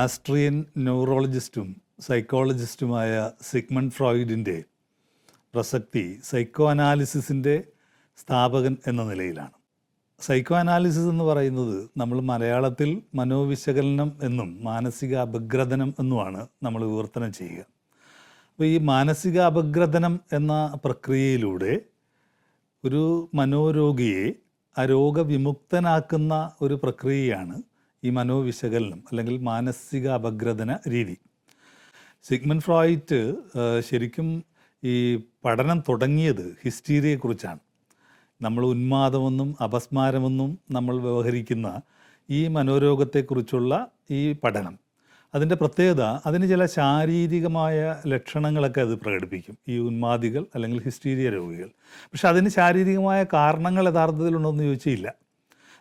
Austrian ന്യൂറോളജിസ്റ്റും സൈക്കോളജിസ്റ്റുമായ Sigmund ഫ്രോയിഡിന്റെ പ്രസക്തി psycho അനാലിസിസിന്റെ സ്ഥാപകൻ എന്ന നിലയിലാണ്. സൈക്കോ അനാലിസിസ് എന്ന് പറയുന്നത് നമ്മൾ മലയാളത്തിൽ മനോവിശകലനം എന്നും മാനസിക അപഗ്രഥനം എന്നുമാണ് നമ്മൾ വിവർത്തനം ചെയ്യുക. അപ്പോൾ ഈ മാനസിക അപഗ്രഥനം എന്ന പ്രക്രിയയിലൂടെ ഒരു മനോരോഗിയെ ആ രോഗവിമുക്തനാക്കുന്ന ഒരു പ്രക്രിയയാണ് ഈ മനോവിശകലനം അല്ലെങ്കിൽ മാനസിക അപഗ്രഥന രീതി സിഗ്മൻ ഫ്രോയിറ്റ് ശരിക്കും ഈ പഠനം തുടങ്ങിയത് ഹിസ്റ്റീരിയെക്കുറിച്ചാണ്. നമ്മൾ ഉന്മാദമെന്നും അപസ്മാരമെന്നും നമ്മൾ വ്യവഹരിക്കുന്ന ഈ മനോരോഗത്തെക്കുറിച്ചുള്ള ഈ പഠനം. അതിന്റെ പ്രത്യേകത അതിന് ചില ശാരീരികമായ ലക്ഷണങ്ങളൊക്കെ അത് പ്രകടിപ്പിക്കും. ഈ ഉന്മാദികൾ അല്ലെങ്കിൽ ഹിസ്റ്റീരിയ രോഗികൾ. പക്ഷെ അതിന് ശാരീരികമായ കാരണങ്ങൾ യഥാർത്ഥത്തിലുണ്ടോയെന്ന് ചോദിച്ചില്ല.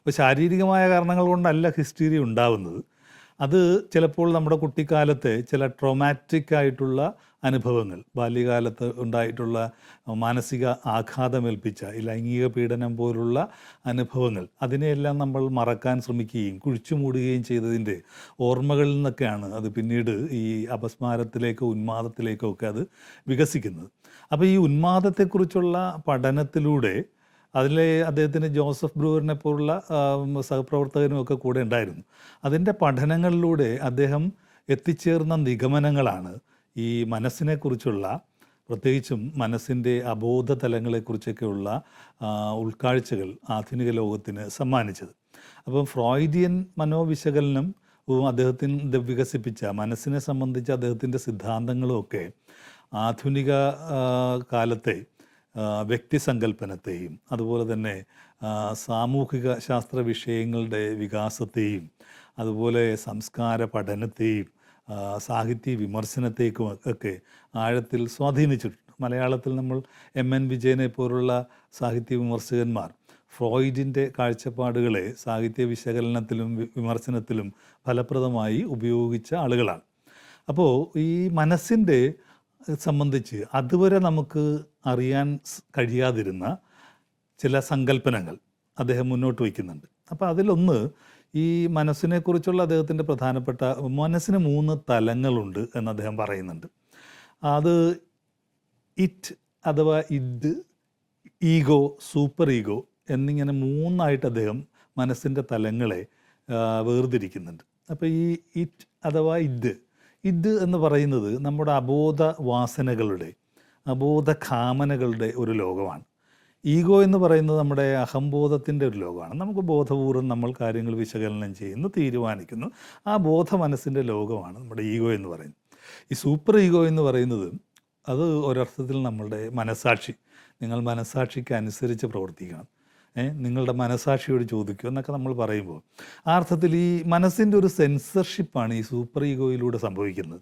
അപ്പോൾ ശാരീരികമായ കാരണങ്ങൾ കൊണ്ടല്ല ഹിസ്റ്റീരിയ ഉണ്ടാവുന്നത്. അത് ചിലപ്പോൾ നമ്മുടെ കുട്ടിക്കാലത്തെ ചില ട്രോമാറ്റിക് ആയിട്ടുള്ള അനുഭവങ്ങൾ ബാല്യകാലത്ത് ഉണ്ടായിട്ടുള്ള മാനസിക ആഘാതമേൽപ്പിച്ച ലൈംഗിക പീഡനം പോലുള്ള അനുഭവങ്ങൾ അതിനെയെല്ലാം നമ്മൾ മറക്കാൻ ശ്രമിക്കുകയും കുഴിച്ചു മൂടുകയും ചെയ്തതിന്റെ ഓർമ്മകളിൽ നിന്നൊക്കെയാണ് അത് പിന്നീട് ഈ അപസ്മാരത്തിലേക്കോ ഉന്മാദത്തിലേക്കോ ഒക്കെ അത് വികസിക്കുന്നത്. അപ്പോൾ ഈ ഉന്മാദത്തെക്കുറിച്ചുള്ള പഠനത്തിലൂടെ അതിലെ അദ്ദേഹത്തിന് ജോസഫ് ബ്രൂവറിനെ പോലുള്ള സഹപ്രവർത്തകനും ഒക്കെ കൂടെ ഉണ്ടായിരുന്നു. അതിന്റെ പഠനങ്ങളിലൂടെ അദ്ദേഹം എത്തിച്ചേർന്ന നിഗമനങ്ങളാണ് ഈ മനസ്സിനെക്കുറിച്ചുള്ള പ്രത്യേകിച്ചും മനസ്സിന്റെ അബോധ തലങ്ങളെക്കുറിച്ചൊക്കെയുള്ള ഉൾക്കാഴ്ചകൾ ആധുനിക ലോകത്തിന് സമ്മാനിച്ചത്. അപ്പം ഫ്രോയിഡിയൻ മനോവിശകലനം അദ്ദേഹത്തിന് വികസിപ്പിച്ച മനസ്സിനെ സംബന്ധിച്ച അദ്ദേഹത്തിന്റെ സിദ്ധാന്തങ്ങളും ഒക്കെ ആധുനിക കാലത്തെ വ്യക്തിസങ്കല്പനത്തെയും അതുപോലെ തന്നെ സാമൂഹിക ശാസ്ത്ര വിഷയങ്ങളുടെ വികാസത്തെയും അതുപോലെ സംസ്കാര പഠനത്തെയും സാഹിത്യ വിമർശനത്തേക്കും ഒക്കെ ആഴത്തിൽ സ്വാധീനിച്ചിട്ടുണ്ട്. മലയാളത്തിൽ നമ്മൾ എം എൻ വിജയനെ പോലുള്ള സാഹിത്യ വിമർശകന്മാർ ഫ്രോയിഡിന്റെ കാഴ്ചപ്പാടുകളെ സാഹിത്യ വിശകലനത്തിലും വിമർശനത്തിലും ഫലപ്രദമായി ഉപയോഗിച്ച ആളുകളാണ്. അപ്പോൾ ഈ മനസ്സിന്റെ സംബന്ധിച്ച് അതുവരെ നമുക്ക് അറിയാൻ കഴിയാതിരുന്ന ചില സങ്കല്പനങ്ങൾ അദ്ദേഹം മുന്നോട്ട് വയ്ക്കുന്നുണ്ട്. അപ്പോൾ അതിലൊന്ന് ഈ മനസ്സിനെക്കുറിച്ചുള്ള അദ്ദേഹത്തിന്റെ പ്രധാനപ്പെട്ട മനസ്സിന് മൂന്ന് തലങ്ങളുണ്ട് എന്ന് അദ്ദേഹം പറയുന്നുണ്ട്. അത് ഇറ്റ് അഥവാ ഇഡ് ഈഗോ സൂപ്പർ ഈഗോ എന്നിങ്ങനെ മൂന്നായിട്ട് അദ്ദേഹം മനസ്സിന്റെ തലങ്ങളെ വേർതിരിക്കുന്നുണ്ട്. അപ്പോൾ ഈ ഇറ്റ് അഥവാ ഇഡ് ഇഡ് എന്ന് പറയുന്നത് നമ്മുടെ അബോധ വാസനകളുടെ അബോധ കാമനകളുടെ ഒരു ലോകമാണ്. ഈഗോ എന്ന് പറയുന്നത് നമ്മുടെ അഹംബോധത്തിന്റെ ഒരു ലോകമാണ്. നമുക്ക് ബോധപൂർവം നമ്മൾ കാര്യങ്ങൾ വിശകലനം ചെയ്യുന്നു തീരുമാനിക്കുന്നു. ആ ബോധ മനസ്സിന്റെ ലോകമാണ് നമ്മുടെ ഈഗോ എന്ന് പറയുന്നത്. ഈ സൂപ്പർ ഈഗോ എന്ന് പറയുന്നത് അത് ഒരർത്ഥത്തിൽ നമ്മളുടെ മനസാക്ഷി നിങ്ങൾ മനസാക്ഷിക്ക് അനുസരിച്ച് പ്രവർത്തിക്കണം. നിങ്ങളുടെ മനസാക്ഷിയോട് ചോദിക്കുക എന്നൊക്കെ നമ്മൾ പറയുമ്പോൾ ആ അർത്ഥത്തിൽ ഈ മനസ്സിന്റെ ഒരു സെൻസർഷിപ്പാണ് ഈ സൂപ്പർ ഈഗോയിലൂടെ സംഭവിക്കുന്നത്.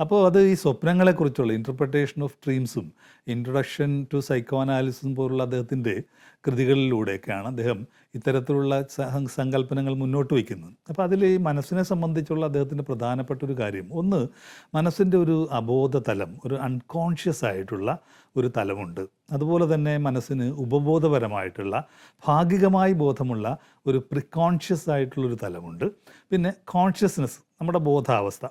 അപ്പോൾ അത് ഈ സ്വപ്നങ്ങളെക്കുറിച്ചുള്ള ഇന്റർപ്രിട്ടേഷൻ ഓഫ് ഡ്രീംസും ഇൻട്രൊഡക്ഷൻ ടു സൈക്കോ അനാലിസിസും പോലുള്ള അദ്ദേഹത്തിന്റെ കൃതികളിലൂടെയൊക്കെയാണ് അദ്ദേഹം ഇത്തരത്തിലുള്ള സങ്കല്പനങ്ങൾ മുന്നോട്ട് വയ്ക്കുന്നത്. അപ്പോൾ അതിൽ ഈ മനസ്സിനെ സംബന്ധിച്ചുള്ള അദ്ദേഹത്തിന്റെ പ്രധാനപ്പെട്ട ഒരു കാര്യം. ഒന്ന് മനസ്സിന്റെ ഒരു അബോധ തലം ഒരു അൺകോൺഷ്യസ് ആയിട്ടുള്ള ഒരു തലമുണ്ട്. അതുപോലെ തന്നെ മനസ്സിന് ഉപബോധപരമായിട്ടുള്ള ഭാഗികമായി ബോധമുള്ള ഒരു പ്രിക്കോൺഷ്യസ് ആയിട്ടുള്ളൊരു തലമുണ്ട്. പിന്നെ കോൺഷ്യസ്നെസ് നമ്മുടെ ബോധാവസ്ഥ.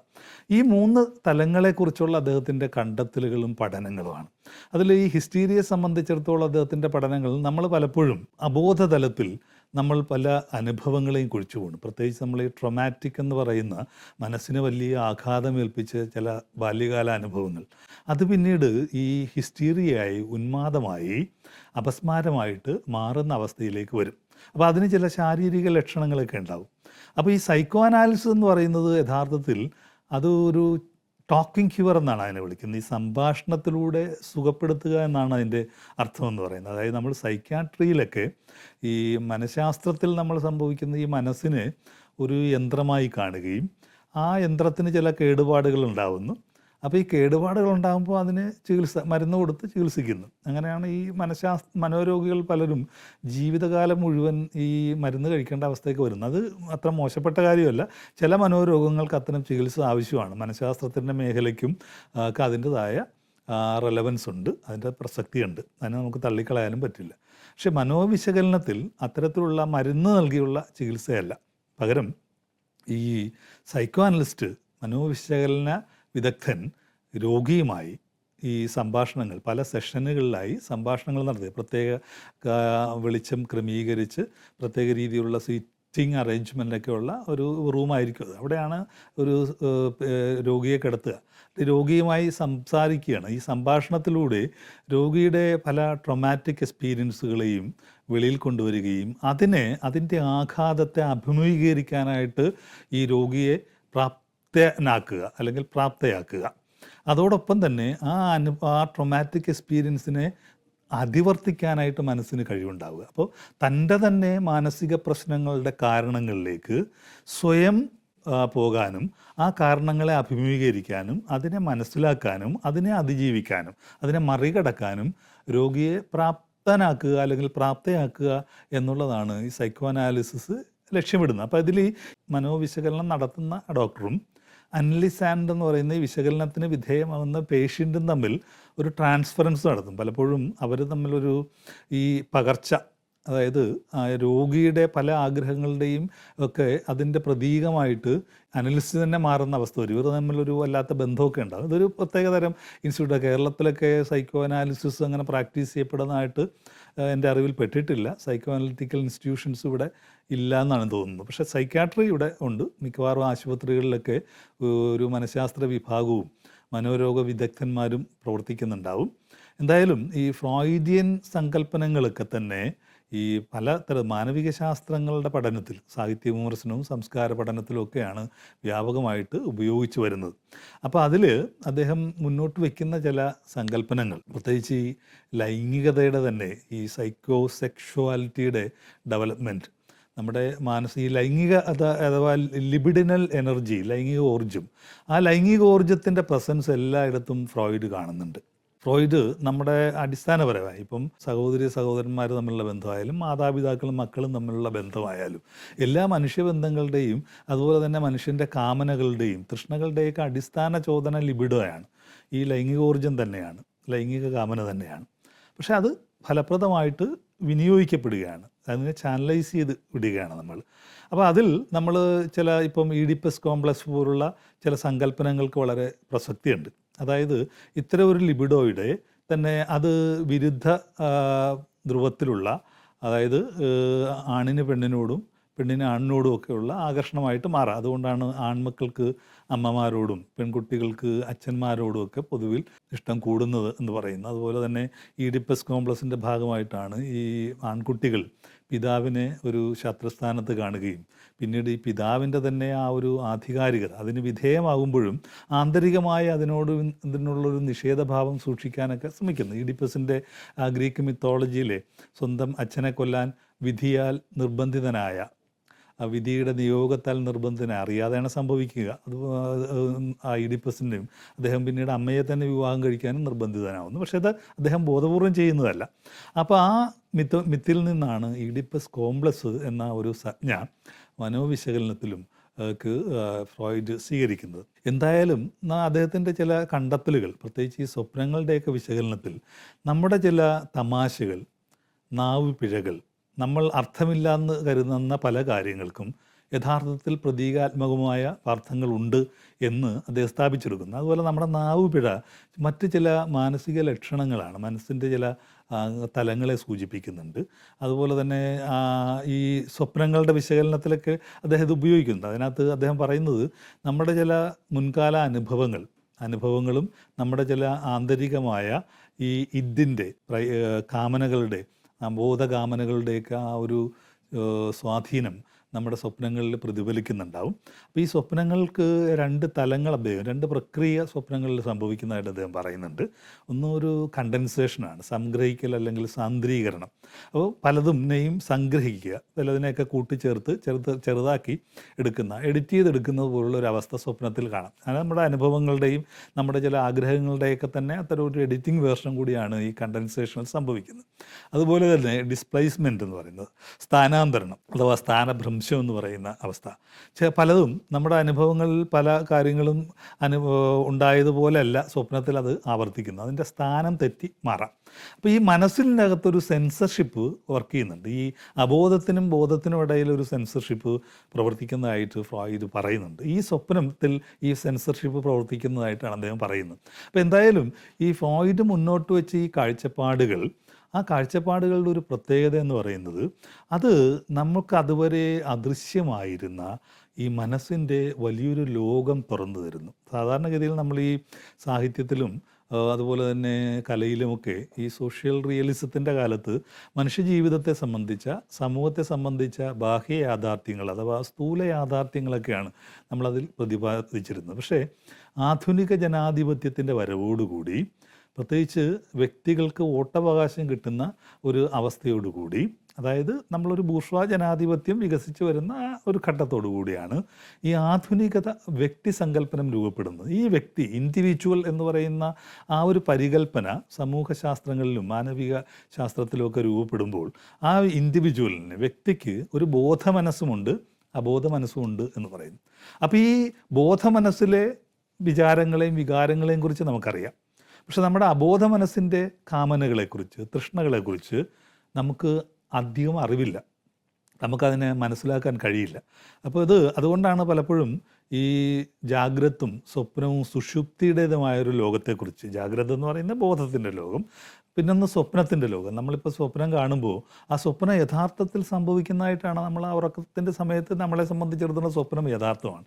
ഈ മൂന്ന് തലങ്ങളെക്കുറിച്ചുള്ള അദ്ദേഹത്തിന്റെ കണ്ടെത്തലുകളും പഠനങ്ങളുമാണ്. അതിൽ ഈ ഹിസ്റ്റീരിയെ സംബന്ധിച്ചിടത്തോളം അദ്ദേഹത്തിന്റെ പഠനങ്ങൾ നമ്മൾ പലപ്പോഴും അബോധതലത്തിൽ നമ്മൾ പല അനുഭവങ്ങളെയും കുഴിച്ചു പോകുന്നു പ്രത്യേകിച്ച് നമ്മൾ ഈ ട്രൊമാറ്റിക് എന്ന് പറയുന്ന മനസ്സിന് വലിയ ആഘാതമേൽപ്പിച്ച ചില ബാല്യകാല അനുഭവങ്ങൾ. അത് പിന്നീട് ഈ ഹിസ്റ്റീരിയയായി ഉന്മാദമായി അപസ്മാരമായിട്ട് മാറുന്ന അവസ്ഥയിലേക്ക് വരും. അപ്പോൾ അതിന് ചില ശാരീരിക ലക്ഷണങ്ങളൊക്കെ ഉണ്ടാവും. അപ്പോൾ ഈ സൈക്കോ അനാലിസിസ് എന്ന് പറയുന്നത് യഥാർത്ഥത്തിൽ അത് ഒരു ടോക്കിംഗ് ഹ്യൂവർ എന്നാണ് അതിനെ വിളിക്കുന്നത്. ഈ സംഭാഷണത്തിലൂടെ സുഖപ്പെടുത്തുക എന്നാണ് അതിന്റെ അർത്ഥം എന്ന് പറയുന്നത്. അതായത് നമ്മൾ സൈക്യാട്രിയിലൊക്കെ ഈ മനഃശാസ്ത്രത്തിൽ നമ്മൾ സംഭവിക്കുന്ന ഈ മനസ്സിനെ ഒരു യന്ത്രമായി കാണുകയും ആ യന്ത്രത്തിന് ചില കേടുപാടുകൾ ഉണ്ടാവുന്നു. അപ്പോൾ ഈ കേടുപാടുകൾ ഉണ്ടാകുമ്പോൾ അതിന് ചികിത്സ മരുന്ന് കൊടുത്ത് ചികിത്സിക്കുന്നു. അങ്ങനെയാണ് ഈ മനഃശാസ് മനോരോഗികൾ പലരും ജീവിതകാലം മുഴുവൻ ഈ മരുന്ന് കഴിക്കേണ്ട അവസ്ഥയ്ക്ക് വരുന്നത്. അത് അത്ര മോശപ്പെട്ട കാര്യമല്ല. ചില മനോരോഗങ്ങൾക്ക് അത്തരം ചികിത്സ ആവശ്യമാണ്. മനഃശാസ്ത്രത്തിന്റെ മേഖലയ്ക്കും ഒക്കെ അതിന്റെതായ റെലവൻസ് ഉണ്ട്. അതിന്റെ പ്രസക്തിയുണ്ട്. അതിനെ നമുക്ക് തള്ളിക്കളയാനും പറ്റില്ല. പക്ഷെ മനോവിശകലനത്തിൽ അത്തരത്തിലുള്ള മരുന്ന് നൽകിയുള്ള ചികിത്സയല്ല. പകരം ഈ സൈക്കോ അനലിസ്റ്റ് മനോവിശകലന വിദഗ്ധൻ രോഗിയുമായി ഈ സംഭാഷണങ്ങൾ പല സെഷനുകളിലായി സംഭാഷണങ്ങൾ നടത്തി. പ്രത്യേക വെളിച്ചം ക്രമീകരിച്ച് പ്രത്യേക രീതിയിലുള്ള സീറ്റിംഗ് അറേഞ്ച്മെന്റൊക്കെ ഉള്ള ഒരു റൂമായിരിക്കും അത്. അവിടെയാണ് ഒരു രോഗിയെ കിടത്തുക. രോഗിയുമായി സംസാരിക്കുകയാണ്. ഈ സംഭാഷണത്തിലൂടെ രോഗിയുടെ പല ട്രൊമാറ്റിക് എക്സ്പീരിയൻസുകളെയും വെളിയിൽ കൊണ്ടുവരികയും അതിനെ അതിന്റെ ആഘാതത്തെ അഭിമുഖീകരിക്കാനായിട്ട് ഈ രോഗിയെ പ്രാപ്തനാക്കുക അല്ലെങ്കിൽ പ്രാപ്തയാക്കുക. അതോടൊപ്പം തന്നെ ആ അനു ആ ട്രൊമാറ്റിക് എക്സ്പീരിയൻസിനെ അതിവർത്തിക്കാനായിട്ട് മനസ്സിന് കഴിവുണ്ടാവുക. അപ്പോൾ തന്റെ തന്നെ മാനസിക പ്രശ്നങ്ങളുടെ കാരണങ്ങളിലേക്ക് സ്വയം പോകാനും ആ കാരണങ്ങളെ അഭിമുഖീകരിക്കാനും അതിനെ മനസ്സിലാക്കാനും അതിനെ അതിജീവിക്കാനും അതിനെ മറികടക്കാനും രോഗിയെ പ്രാപ്തനാക്കുക അല്ലെങ്കിൽ പ്രാപ്തയാക്കുക എന്നുള്ളതാണ് ഈ സൈക്കോ അനാലിസിസ് ലക്ഷ്യമിടുന്നത് അപ്പോൾ ഇതിൽ മനോവിശകലനം നടത്തുന്ന ഡോക്ടറും അനലിസാൻഡ് എന്ന് പറയുന്ന ഈ വിശകലനത്തിന് വിധേയമാകുന്ന പേഷ്യന്റും തമ്മിൽ ഒരു ട്രാൻസ്ഫറൻസ് നടത്തും. പലപ്പോഴും അവർ തമ്മിലൊരു ഈ പകർച്ച അതായത് രോഗിയുടെ പല ആഗ്രഹങ്ങളുടെയും ഒക്കെ അതിന്റെ പ്രതീകമായിട്ട് അനലിസ്റ്റ് തന്നെ മാറുന്ന അവസ്ഥ വരും. ഇവർ തമ്മിലൊരു വല്ലാത്ത ബന്ധമൊക്കെ ഉണ്ടാകും ഇതൊരു പ്രത്യേകതരം ഇൻസ്റ്റിറ്റ്യൂട്ട് കേരളത്തിലൊക്കെ സൈക്കോ അനാലിസിസ് അങ്ങനെ പ്രാക്ടീസ് ചെയ്യപ്പെടുന്നതായിട്ട് എന്റെ അറിവിൽ പെട്ടിട്ടില്ല. സൈക്കോ അനലിറ്റിക്കൽ ഇൻസ്റ്റിറ്റ്യൂഷൻസ് ഇവിടെ ഇല്ല എന്നാണ് തോന്നുന്നത്. പക്ഷേ സൈക്കാട്രി ഇവിടെ ഉണ്ട്. മിക്കവാറും ആശുപത്രികളിലൊക്കെ ഒരു മനഃശാസ്ത്ര വിഭാഗവും മനോരോഗ വിദഗ്ധന്മാരും പ്രവർത്തിക്കുന്നുണ്ടാവും. എന്തായാലും ഈ ഫ്രോയിഡിയൻ സങ്കല്പനങ്ങളൊക്കെ തന്നെ ഈ പലതര മാനവിക ശാസ്ത്രങ്ങളുടെ പഠനത്തിൽ സാഹിത്യ വിമർശനവും സംസ്കാര പഠനത്തിലും ഒക്കെയാണ് വ്യാപകമായിട്ട് ഉപയോഗിച്ചു വരുന്നത്. അപ്പോൾ അതിൽ അദ്ദേഹം മുന്നോട്ട് വയ്ക്കുന്ന ചില സങ്കല്പനങ്ങൾ പ്രത്യേകിച്ച് ഈ ലൈംഗികതയുടെ തന്നെ ഈ സൈക്കോ സെക്ഷുവാലിറ്റിയുടെ ഡെവലപ്മെന്റ് നമ്മുടെ മാനസിക ഈ ലൈംഗിക അഥവാ ലിബിഡിനൽ എനർജി ലൈംഗിക ഊർജം ആ ലൈംഗിക ഊർജത്തിന്റെ പ്രസൻസ് എല്ലായിടത്തും ഫ്രോയിഡ് കാണുന്നുണ്ട്. ഫ്രോയിഡ് നമ്മുടെ അടിസ്ഥാനപരമായി ഇപ്പം സഹോദരി സഹോദരന്മാർ തമ്മിലുള്ള ബന്ധമായാലും മാതാപിതാക്കളും മക്കളും തമ്മിലുള്ള ബന്ധമായാലും എല്ലാ മനുഷ്യബന്ധങ്ങളുടെയും അതുപോലെ തന്നെ മനുഷ്യന്റെ കാമനകളുടെയും തൃഷ്ണകളുടെയൊക്കെ അടിസ്ഥാന ചോദന ലിബിഡോയാണ് ഈ ലൈംഗിക ലൈംഗികോർജം തന്നെയാണ് ലൈംഗിക കാമന തന്നെയാണ്. പക്ഷേ അത് ഫലപ്രദമായിട്ട് വിനിയോഗിക്കപ്പെടുകയാണ്. അതിനെ ചാനലൈസ് ചെയ്ത് വിടുകയാണ് നമ്മൾ. അപ്പോൾ അതിൽ നമ്മൾ ചില ഇപ്പം ഈഡിപ്പസ് കോംപ്ലക്സ് പോലുള്ള ചില സങ്കല്പനങ്ങൾക്ക് വളരെ പ്രസക്തിയുണ്ട്. അതായത് ഇത്തരം ഒരു ലിബിഡോയുടെ തന്നെ അത് വിരുദ്ധ ധ്രുവത്തിലുള്ള അതായത് ആണിന് പെണ്ണിനോടും പെണ്ണിന് ആണിനോടും ഒക്കെയുള്ള ആകർഷണമായിട്ട് മാറാം. അതുകൊണ്ടാണ് ആൺമക്കൾക്ക് അമ്മമാരോടും പെൺകുട്ടികൾക്ക് അച്ഛന്മാരോടും ഒക്കെ പൊതുവിൽ ഇഷ്ടം കൂടുന്നത് എന്ന് പറയുന്നത്. അതുപോലെ തന്നെ ഈഡിപ്പസ് കോംപ്ലക്സിന്റെ ഭാഗമായിട്ടാണ് ഈ ആൺകുട്ടികൾ പിതാവിനെ ഒരു ശത്രുസ്ഥാനത്ത് കാണുകയും പിന്നീട് ഈ പിതാവിന്റെ തന്നെ ആ ഒരു ആധികാരികത അതിന് വിധേയമാകുമ്പോഴും ആന്തരികമായി അതിനോട് ഇതിനുള്ളൊരു നിഷേധഭാവം സൂക്ഷിക്കാനൊക്കെ ശ്രമിക്കുന്നു. ഇഡിപ്പസിന്റെ ഗ്രീക്ക് മിത്തോളജിയിലെ സ്വന്തം അച്ഛനെ കൊല്ലാൻ വിധിയാൽ നിർബന്ധിതനായ വിധിയുടെ നിയോഗത്താൽ നിർബന്ധന അറിയാതെയാണ് സംഭവിക്കുക. അത് ആ ഇഡിപ്പസിന്റെയും അദ്ദേഹം പിന്നീട് അമ്മയെ തന്നെ വിവാഹം കഴിക്കാനും നിർബന്ധിതനാവുന്നു. പക്ഷേ അത് അദ്ദേഹം ബോധപൂർവം ചെയ്യുന്നതല്ല. അപ്പോൾ ആ മിത്ത് മിത്തിൽ നിന്നാണ് ഇഡിപ്പസ് കോംപ്ലക്സ് എന്ന ഒരു സംജ്ഞ മനോവിശകലനത്തിലും ഫ്രോയിഡ് സ്വീകരിക്കുന്നത്. എന്തായാലും അദ്ദേഹത്തിന്റെ ചില കണ്ടെത്തലുകൾ പ്രത്യേകിച്ച് ഈ സ്വപ്നങ്ങളുടെയൊക്കെ വിശകലനത്തിൽ നമ്മുടെ ചില തമാശകൾ നാവ് പിഴകൾ നമ്മൾ അർത്ഥമില്ലാന്ന് കരുതുന്ന പല കാര്യങ്ങൾക്കും യഥാർത്ഥത്തിൽ പ്രതീകാത്മകമായ അർത്ഥങ്ങളുണ്ട് എന്ന് അദ്ദേഹം സ്ഥാപിച്ചെടുക്കുന്നു. അതുപോലെ നമ്മുടെ നാവ് പിഴ മറ്റ് ചില മാനസിക ലക്ഷണങ്ങളാണ്. മനസ്സിന്റെ ചില തലങ്ങളെ സൂചിപ്പിക്കുന്നുണ്ട്. അതുപോലെ തന്നെ ഈ സ്വപ്നങ്ങളുടെ വിശകലനത്തിലൊക്കെ അദ്ദേഹം ഇത് ഉപയോഗിക്കുന്നുണ്ട്. അതിനകത്ത് അദ്ദേഹം പറയുന്നത് നമ്മുടെ ചില മുൻകാല അനുഭവങ്ങൾ അനുഭവങ്ങളും നമ്മുടെ ചില ആന്തരികമായ ഈ ഇതിന്റെ കാമനകളുടെ ആ ബോധകാമനകളുടെയൊക്കെ ആ ഒരു സ്വാധീനം നമ്മുടെ സ്വപ്നങ്ങളിൽ പ്രതിഫലിക്കുന്നുണ്ടാവും. അപ്പോൾ ഈ സ്വപ്നങ്ങൾക്ക് രണ്ട് തലങ്ങൾ അദ്ദേഹം രണ്ട് പ്രക്രിയ സ്വപ്നങ്ങളിൽ സംഭവിക്കുന്നതായിട്ട് അദ്ദേഹം പറയുന്നുണ്ട്. ഒന്ന് ഒരു കണ്ടൻസേഷനാണ് സംഗ്രഹിക്കൽ അല്ലെങ്കിൽ സാന്ദ്രീകരണം. അപ്പോൾ പലതിനെയും സംഗ്രഹിക്കുക ചിലതിനെയൊക്കെ കൂട്ടിച്ചേർത്ത് ചെറുത് ചെറുതാക്കി എടുക്കുന്ന എഡിറ്റ് ചെയ്തെടുക്കുന്നത് പോലുള്ള ഒരു അവസ്ഥ സ്വപ്നത്തിൽ കാണാം. അത് നമ്മുടെ അനുഭവങ്ങളുടെയും നമ്മുടെ ചില ആഗ്രഹങ്ങളുടെയൊക്കെ തന്നെ അത്തരം ഒരു എഡിറ്റിംഗ് വേർഷൻ കൂടിയാണ് ഈ കണ്ടൻസേഷനിൽ സംഭവിക്കുന്നത്. അതുപോലെ തന്നെ ഡിസ്പ്ലേസ്മെന്റ് എന്ന് പറയുന്നത് സ്ഥാനാന്തരണം അഥവാ സ്ഥാനഭ്രംശം. അംശം എന്ന് പറയുന്ന അവസ്ഥ. പലതും നമ്മുടെ അനുഭവങ്ങളിൽ പല കാര്യങ്ങളും അനു ഉണ്ടായതുപോലെയല്ല സ്വപ്നത്തിൽ അത് ആവർത്തിക്കുന്നത്. അതിന്റെ സ്ഥാനം തെറ്റി മാറാം. അപ്പോൾ ഈ മനസ്സിന്റെ അകത്തൊരു സെൻസർഷിപ്പ് വർക്ക് ചെയ്യുന്നുണ്ട്. ഈ അബോധത്തിനും ബോധത്തിനും ഇടയിൽ ഒരു സെൻസർഷിപ്പ് പ്രവർത്തിക്കുന്നതായിട്ട് ഫ്രോയിഡ് പറയുന്നുണ്ട്. ഈ സ്വപ്നത്തിൽ ഈ സെൻസർഷിപ്പ് പ്രവർത്തിക്കുന്നതായിട്ടാണ് അദ്ദേഹം പറയുന്നത്. അപ്പോൾ എന്തായാലും ഈ ഫ്രോയിഡ് മുന്നോട്ട് വെച്ച് ഈ കാഴ്ചപ്പാടുകൾ ആ കാഴ്ചപ്പാടുകളുടെ ഒരു പ്രത്യേകത എന്ന് പറയുന്നത് അത് നമുക്ക് അതുവരെ അദൃശ്യമായിരുന്ന ഈ മനസ്സിന്റെ വലിയൊരു ലോകം തുറന്നു തരുന്നു. സാധാരണഗതിയിൽ നമ്മൾ ഈ സാഹിത്യത്തിലും അതുപോലെ തന്നെ കലയിലുമൊക്കെ ഈ സോഷ്യൽ റിയലിസത്തിന്റെ കാലത്ത് മനുഷ്യജീവിതത്തെ സംബന്ധിച്ച സമൂഹത്തെ സംബന്ധിച്ച ബാഹ്യ യാഥാർത്ഥ്യങ്ങൾ അഥവാ സ്ഥൂല യാഥാർത്ഥ്യങ്ങളൊക്കെയാണ് നമ്മളതിൽ പ്രതിപാദിച്ചിരുന്നത്. പക്ഷേ ആധുനിക ജനാധിപത്യത്തിന്റെ വരവോടുകൂടി പ്രത്യേകിച്ച് വ്യക്തികൾക്ക് വോട്ടവകാശം കിട്ടുന്ന ഒരു അവസ്ഥയോടുകൂടി അതായത് നമ്മളൊരു ബൂർഷ്വാ ജനാധിപത്യം വികസിച്ച് വരുന്ന ഒരു ഘട്ടത്തോടു കൂടിയാണ് ഈ ആധുനികത വ്യക്തി സങ്കല്പനം രൂപപ്പെടുന്നത്. ഈ വ്യക്തി ഇൻഡിവിജ്വൽ എന്ന് പറയുന്ന ആ ഒരു പരികല്പന സമൂഹശാസ്ത്രങ്ങളിലും മാനവിക ശാസ്ത്രത്തിലുമൊക്കെ രൂപപ്പെടുമ്പോൾ ആ ഇൻഡിവിജ്വലിന് വ്യക്തിക്ക് ഒരു ബോധമനസ്സുമുണ്ട് അബോധ മനസ്സുമുണ്ട് എന്ന് പറയുന്നു. അപ്പോൾ ഈ ബോധമനസ്സിലെ വിചാരങ്ങളെയും വികാരങ്ങളെയും കുറിച്ച് നമുക്കറിയാം. പക്ഷെ നമ്മുടെ അബോധ മനസ്സിന്റെ കാമനകളെക്കുറിച്ച് തൃഷ്ണകളെക്കുറിച്ച് നമുക്ക് അധികം അറിവില്ല. നമുക്കതിനെ മനസ്സിലാക്കാൻ കഴിയില്ല. അപ്പോൾ ഇത് അതുകൊണ്ടാണ് പലപ്പോഴും ഈ ജാഗ്രത്തും സ്വപ്നവും സുഷുപ്തിയുടേതുമായൊരു ലോകത്തെക്കുറിച്ച് ജാഗ്രത എന്ന് പറയുന്ന ബോധത്തിന്റെ ലോകം പിന്നൊന്ന് സ്വപ്നത്തിന്റെ ലോകം. നമ്മളിപ്പോൾ സ്വപ്നം കാണുമ്പോൾ ആ സ്വപ്നം യഥാർത്ഥത്തിൽ സംഭവിക്കുന്നതായിട്ടാണ് നമ്മൾ ആ ഉറക്കത്തിന്റെ സമയത്ത് നമ്മളെ സംബന്ധിച്ചിടത്തോളം സ്വപ്നം യഥാർത്ഥമാണ്.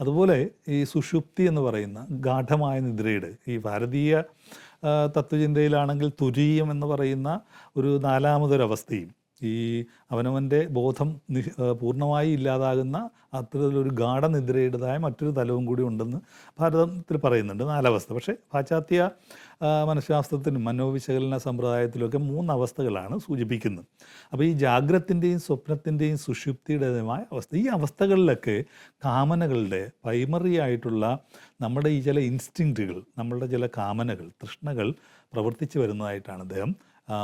അതുപോലെ ഈ സുഷുപ്തി എന്ന് പറയുന്ന ഗാഠമായ നിദ്രയുടെ ഈ ഭാരതീയ തത്വചിന്തയിലാണെങ്കിൽ തുരീയം എന്ന് പറയുന്ന ഒരു നാലാമതൊരവസ്ഥയും ഈ അവനവന്റെ ബോധം പൂർണമായി ഇല്ലാതാകുന്ന അത്തരത്തിലൊരു ഗാഠനിദ്രയുടേതായ മറ്റൊരു തലവും കൂടി ഉണ്ടെന്ന് ഭാരതത്തിൽ പറയുന്നുണ്ട്. നാലവസ്ഥ. പക്ഷേ പാശ്ചാത്യ മനഃശാസ്ത്രത്തിന് മനോവിശകലന സമ്പ്രദായത്തിലൊക്കെ മൂന്ന് അവസ്ഥകളാണ് സൂചിപ്പിക്കുന്നത്. അപ്പോൾ ഈ ജാഗ്രത്തിന്റെയും സ്വപ്നത്തിന്റെയും സുഷുപ്തിയുടേതുമായ അവസ്ഥ. ഈ അവസ്ഥകളിലൊക്കെ കാമനകളുടെ പ്രൈമറി ആയിട്ടുള്ള നമ്മുടെ ഈ ചില ഇൻസ്റ്റിങ്ക്റ്റുകൾ നമ്മളുടെ ചില കാമനകൾ തൃഷ്ണകൾ പ്രവർത്തിച്ചു വരുന്നതായിട്ടാണ് അദ്ദേഹം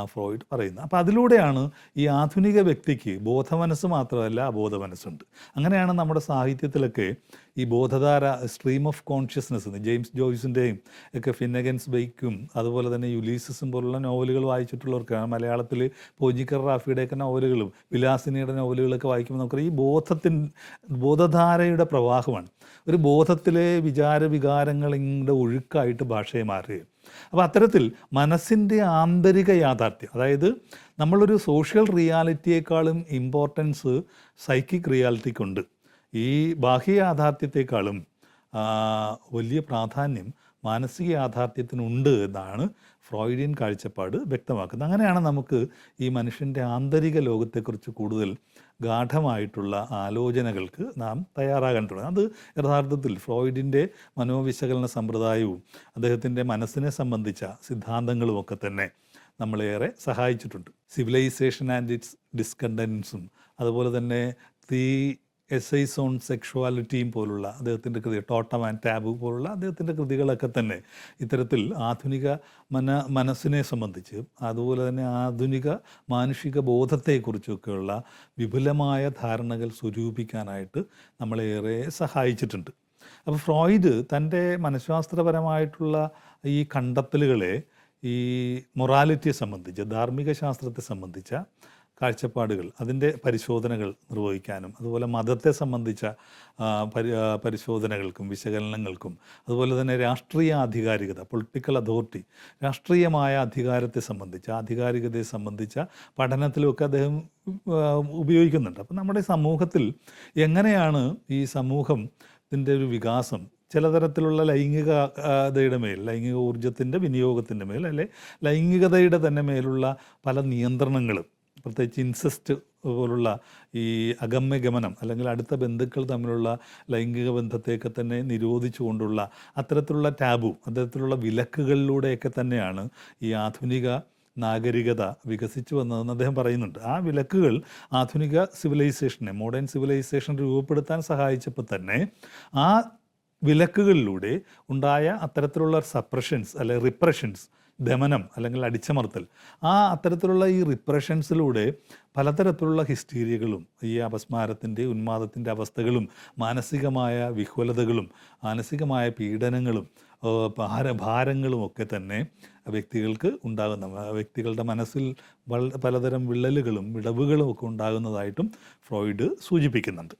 ഫ്രോയിഡ് പറയുന്നത്. അപ്പോൾ അതിലൂടെയാണ് ഈ ആധുനിക വ്യക്തിക്ക് ബോധമനസ്സ് മാത്രമല്ല അബോധ മനസ്സുണ്ട് അങ്ങനെയാണ് നമ്മുടെ സാഹിത്യത്തിലൊക്കെ ഈ ബോധധാര സ്ട്രീം ഓഫ് കോൺഷ്യസ്നെസ് ജെയിംസ് ജോയ്സിന്റെയും ഒക്കെ ഫിന്നഗൻസ് ബൈക്കും അതുപോലെ തന്നെ യുലീസസും പോലുള്ള നോവലുകൾ വായിച്ചിട്ടുള്ളവർക്കാണ് മലയാളത്തിൽ പോജിക്കർ റാഫിയുടെയൊക്കെ നോവലുകളും വിലാസിനിയുടെ നോവലുകളൊക്കെ വായിക്കുമ്പോൾ നമുക്കറിയാം ഈ ബോധത്തിൻ ബോധധാരയുടെ പ്രവാഹമാണ്. ഒരു ബോധത്തിലെ വിചാര വികാരങ്ങളുടെ ഒഴുക്കായിട്ട് ഭാഷയെ മാറുകയും അപ്പോൾ അത്തരത്തിൽ മനസ്സിന്റെ ആന്തരിക യാഥാർത്ഥ്യം അതായത് നമ്മളൊരു സോഷ്യൽ റിയാലിറ്റിയേക്കാളും ഇമ്പോർട്ടൻസ് സൈക്കിക് റിയാലിറ്റിക്കുണ്ട് ഈ ബാഹ്യ യാഥാർത്ഥ്യത്തെക്കാളും വലിയ പ്രാധാന്യം മാനസിക യാഥാർത്ഥ്യത്തിനുണ്ട് എന്നാണ് ഫ്രോയിഡിയൻ കാഴ്ചപ്പാട് വ്യക്തമാക്കുന്നത്. അങ്ങനെയാണ് നമുക്ക് ഈ മനുഷ്യന്റെ ആന്തരിക ലോകത്തെക്കുറിച്ച് കൂടുതൽ ഗാഠമായിട്ടുള്ള ആലോചനകൾക്ക് നാം തയ്യാറാകാൻ അത് യഥാർത്ഥത്തിൽ ഫ്രോയിഡിന്റെ മനോവിശകലന സമ്പ്രദായവും അദ്ദേഹത്തിന്റെ മനസ്സിനെ സംബന്ധിച്ച സിദ്ധാന്തങ്ങളുമൊക്കെ തന്നെ നമ്മളേറെ സഹായിച്ചിട്ടുണ്ട്. സിവിലൈസേഷൻ ആൻഡ് ഇറ്റ്സ് ഡിസ്കണ്ടൻസും അതുപോലെ തന്നെ തീ എസ്ഐസ് ഓൺ സെക്ഷുവാലിറ്റിയും പോലുള്ള അദ്ദേഹത്തിന്റെ കൃതി ടോട്ടം ആൻഡ് ടാബു പോലുള്ള അദ്ദേഹത്തിന്റെ കൃതികളൊക്കെ തന്നെ ഇത്തരത്തിൽ ആധുനിക മന മനസ്സിനെ സംബന്ധിച്ച് അതുപോലെ തന്നെ ആധുനിക മാനുഷിക ബോധത്തെക്കുറിച്ചൊക്കെയുള്ള വിപുലമായ ധാരണകൾ സ്വരൂപിക്കാനായിട്ട് നമ്മളേറെ സഹായിച്ചിട്ടുണ്ട്. അപ്പോൾ ഫ്രോയിഡ് തന്റെ മനഃശാസ്ത്രപരമായിട്ടുള്ള ഈ കണ്ടെത്തലുകളെ ഈ മൊറാലിറ്റിയെ സംബന്ധിച്ച് ധാർമ്മിക ശാസ്ത്രത്തെ സംബന്ധിച്ച കാഴ്ചപ്പാടുകൾ അതിന്റെ പരിശോധനകൾ നിർവഹിക്കാനും അതുപോലെ മതത്തെ സംബന്ധിച്ച പരി പരിശോധനകൾക്കും വിശകലനങ്ങൾക്കും അതുപോലെ തന്നെ രാഷ്ട്രീയ ആധികാരികത പൊളിറ്റിക്കൽ അതോറിറ്റി രാഷ്ട്രീയമായ അധികാരത്തെ സംബന്ധിച്ച ആധികാരികതയെ സംബന്ധിച്ച പഠനത്തിലുമൊക്കെ അദ്ദേഹം ഉപയോഗിക്കുന്നുണ്ട്. അപ്പം നമ്മുടെ സമൂഹത്തിൽ എങ്ങനെയാണ് ഈ സമൂഹത്തിന്റെ ഒരു വികാസം ചിലതരത്തിലുള്ള ലൈംഗികതയുടെ മേൽ ലൈംഗിക ഊർജത്തിന്റെ വിനിയോഗത്തിന്റെ മേൽ അല്ലെ ലൈംഗികതയുടെ തന്നെ മേലുള്ള പല നിയന്ത്രണങ്ങളും പ്രത്യേകിച്ച് ഇൻസെസ്റ്റ് പോലുള്ള ഈ അഗമ്യഗമനം അല്ലെങ്കിൽ അടുത്ത ബന്ധുക്കൾ തമ്മിലുള്ള ലൈംഗിക ബന്ധത്തെയൊക്കെ തന്നെ നിരോധിച്ചുകൊണ്ടുള്ള അത്തരത്തിലുള്ള ടാബു അത്തരത്തിലുള്ള വിലക്കുകളിലൂടെയൊക്കെ തന്നെയാണ് ഈ ആധുനിക നാഗരികത വികസിച്ചു വന്നതെന്ന് അദ്ദേഹം പറയുന്നുണ്ട്. ആ വിലക്കുകൾ ആധുനിക സിവിലൈസേഷനെ മോഡേൺ സിവിലൈസേഷൻ രൂപപ്പെടുത്താൻ സഹായിച്ചപ്പോൾ തന്നെ ആ വിലക്കുകളിലൂടെ ഉണ്ടായ അത്തരത്തിലുള്ള സപ്രഷൻസ് അല്ലെ റിപ്രഷൻസ് ദമനം അല്ലെങ്കിൽ അടിച്ചമർത്തൽ ആ അത്തരത്തിലുള്ള ഈ റിപ്രഷൻസിലൂടെ പലതരത്തിലുള്ള ഹിസ്റ്റീരിയകളും ഈ അപസ്മാരത്തിന്റെ ഉന്മാദത്തിന്റെ അവസ്ഥകളും മാനസികമായ വിഹ്വലതകളും മാനസികമായ പീഡനങ്ങളും ഭാര ഭാരങ്ങളും ഒക്കെ തന്നെ വ്യക്തികൾക്ക് ഉണ്ടാകുന്ന വ്യക്തികളുടെ മനസ്സിൽ പലതരം വിള്ളലുകളും വിടവുകളും ഒക്കെ ഉണ്ടാകുന്നതായിട്ടും ഫ്രോയിഡ് സൂചിപ്പിക്കുന്നുണ്ട്.